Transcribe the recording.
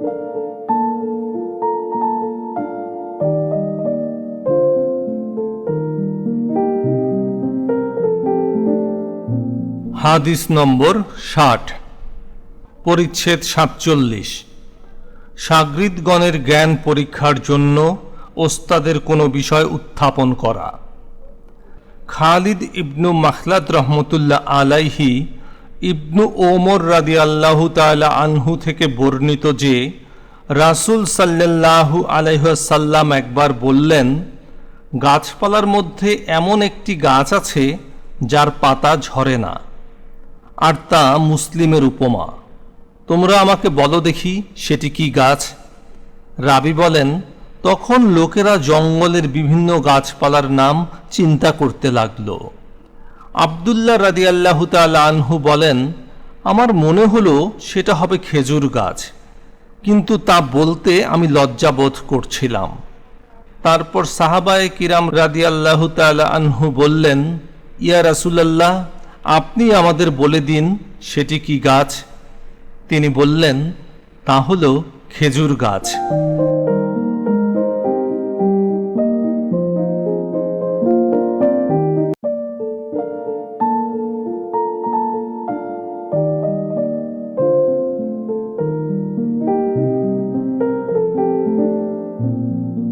হাদিস নম্বর ষাট, পরিচ্ছেদ সাতচল্লিশ। সাগরিদগণের জ্ঞান পরীক্ষার জন্য ওস্তাদের কোনো বিষয় উত্থাপন করা। খালিদ ইবনু মাখলাদ রহমতুল্লাহ আলাইহি ইবনু ওমর রাদি আল্লাহু তালা আনহু থেকে বর্ণিত যে, রাসুল সাল্লাল্লাহু আলাইসাল্লাম একবার বললেন, গাছপালার মধ্যে এমন একটি গাছ আছে যার পাতা ঝরে না, আর তা মুসলিমের উপমা। তোমরা আমাকে বলো দেখি সেটি কি গাছ? রাবি বলেন, তখন লোকেরা জঙ্গলের বিভিন্ন গাছপালার নাম চিন্তা করতে লাগল। আবদুল্লাহ রাদি আল্লাহ আনহু বলেন, আমার মনে হলো সেটা হবে খেজুর গাছ, কিন্তু তা বলতে আমি লজ্জাবোধ করছিলাম। তারপর সাহাবায় কিরাম রাদি আল্লাহ আনহু বললেন, ইয়া রাসুলাল্লাহ, আপনি আমাদের বলে দিন সেটি কি গাছ? তিনি বললেন, তা হল খেজুর গাছ।